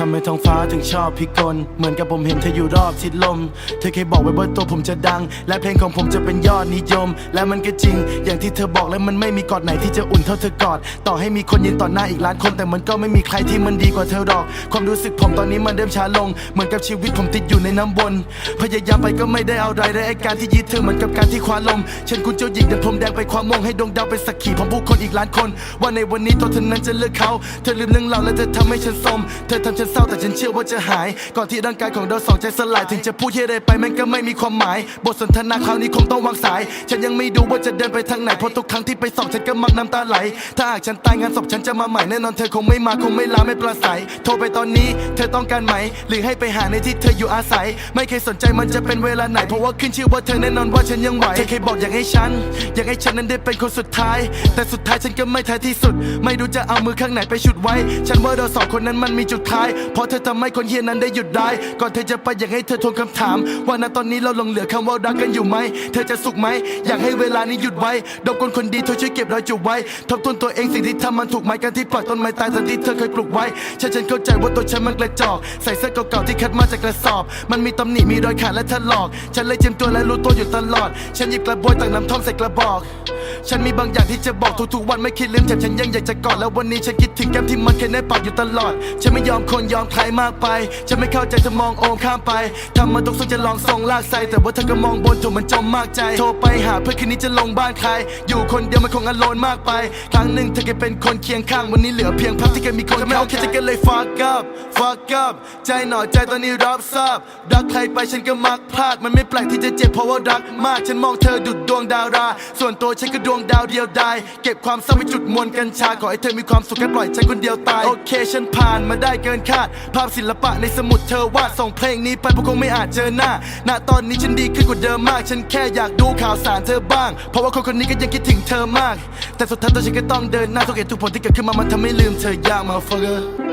ทำไมท้องฟ้าถึงชอบพิกล เหมือนกับผมเห็นเธออยู่รอบทิศลม เธอเคยบอกไว้ว่าตัวผมจะดัง และเพลงของผมจะเป็นยอดนิยม และมันก็จริง อย่างที่เธอบอกและมันไม่มีกอดไหนที่จะอุ่นเท่าเธอกอด ต่อให้มีคนยืนต่อหน้าอีกล้านคน แต่มันก็ไม่มีใครที่มันดีกว่าเธอหรอก ความรู้สึกผมตอนนี้มันเริ่มช้าลง เหมือนกับชีวิตผมติดอยู่ในน้ำวนพยายามไปก็ไม่ได้เอาไรและไอการที่ยึดเธอเหมือนกับการที่คว้าลมเช่นคุณเจ้าหญิงเดินพรมแดงไปความมงให้ดวงดาวเป็นสักขีของผู้คนอีกล้านคน ว่าในวันนี้ตัวเธอนั้นจะเลือกเขา เธอลืมเรื่องเราและเธอทำให้ฉันสมเธอทำฉันเศร้าแต่ฉันเชื่อว่าจะหาย ก่อนที่ร่างกายของเราสองใจสลาย ถึงจะพูดเฮียอะไรไปมันก็ไม่มีความหมาย บทสนทนาคราวนี้คงต้องวางสาย ฉันยังไม่ดูว่าจะเดินไปทางไหน เพราะทุกครั้งที่ไปสอบฉันก็มักน้ำตาไหล ถ้าหากฉันตายงานศพฉันจะมาใหม่แน่นอนเธอคงไม่มาคงไม่ลาไม่ปราศัย โทรไปตอนนี้เธอต้องการไหม หรือให้ไปหาในที่เธออยู่อาศัย ไม่เคยสนใจมันจะเป็นเวลาไหน เพราะว่าขึ้นชื่อว่าเธอแน่นอนว่าฉันยังไหว เธอเคยบอกอยากให้ฉัน อยากให้ฉันนั้นได้เป็นคนสุดท้าย แต่สุดท้ายฉันก็ไม่ท้ายที่สุด ไม่รู้จะเอามือข้างไหนไปฉุดไว้ ฉันว่าเราสองคนนั้นมันมีจุดคล้ายเพราะเธอทำให้คนเฮียนั้นได้หยุดได้ ก่อนเธอจะไปอยากให้เธอทวงคำถาม ว่าณตอนนี้เราหลงเหลือคำว่ารักกันอยู่ไหม เธอจะสุขไหม อยากให้เวลานี้หยุดไว้ดมคนคนดีเธอช่วยเก็บรอยจุดไว้ ทบทวนตัวเองสิ่งที่ทำมันถูกไหมการที่ปล่อยต้นไม้ตายทันที่เธอเคยปลูกไว้ฉันฉันเข้าใจว่าตัวฉันมันกระจอก ใส่เสื้อเก่าๆที่คัดมาจากกระสอบ มันมีตำหนิมีรอยขาดและถลอก ฉันเลยเจียมตัวและรู้ตัวอยู่ตลอด ฉันหยิบกระบวยตักน้ำท่อมใส่กระบอก ฉันมีบางอย่างที่จะบอกทุกๆวันไม่คิดลืมแถมฉันยังอยากจะกอดแล้ววันนี้ฉันคิดถึงแก้มที่มันเคยได้ปากอยู่ตลอด ฉันไม่ยอมคนยอมใครมากไป ฉันไม่เข้าใจเธอมองโอมข้ามไปทำมาทุกสุดจะลองส่งลากใส่แต่ว่าเธอก็มองบนถูกมันจมมากใจ โทรไปหาเพื่อนคืนนี้จะลงบ้านใคร อยู่คนเดียวมันคงอโลนมากไป ครั้งหนึ่งเธอเคยเป็นคนเคียงข้างวันนี้เหลือเพียงภาพที่เคยมีคนไม่โอเคจะกันเลย fuck up fuck up ใจหน่อยใจตอนนี้รับทราบรักใครไปฉันก็มักพลาดมันไม่แปลกที่จะเจ็บเพราะว่ารักมาก ฉันมองเธอดุดดวงดารา ส่วนตัวฉันก็ดวงดาวเดียวดายเก็บความเศร้าไว้จุดมวลกัญชาขอให้เธอมีความสุขแค่ปล่อยฉันคนเดียวตายโอเคฉันผ่านมาได้เกินคาด ภาพศิลปะในสมุดเธอวาดส่งเพลงนี้ไปเพราะคงไม่อาจเจอหน้าณตอนนี้ฉันดีขึ้นกว่าเดิมมาก ฉันแค่อยากดูข่าวสารเธอบ้าง เพราะว่าคนคนนี้ก็ยังคิดถึงเธอมาก แต่สุดท้ายตัวฉันก็ต้องเดินหน้าทุกเหตุทุกผลที่เกิดขึ้นมามันทำให้ลืมเธอยากมาเฟอร์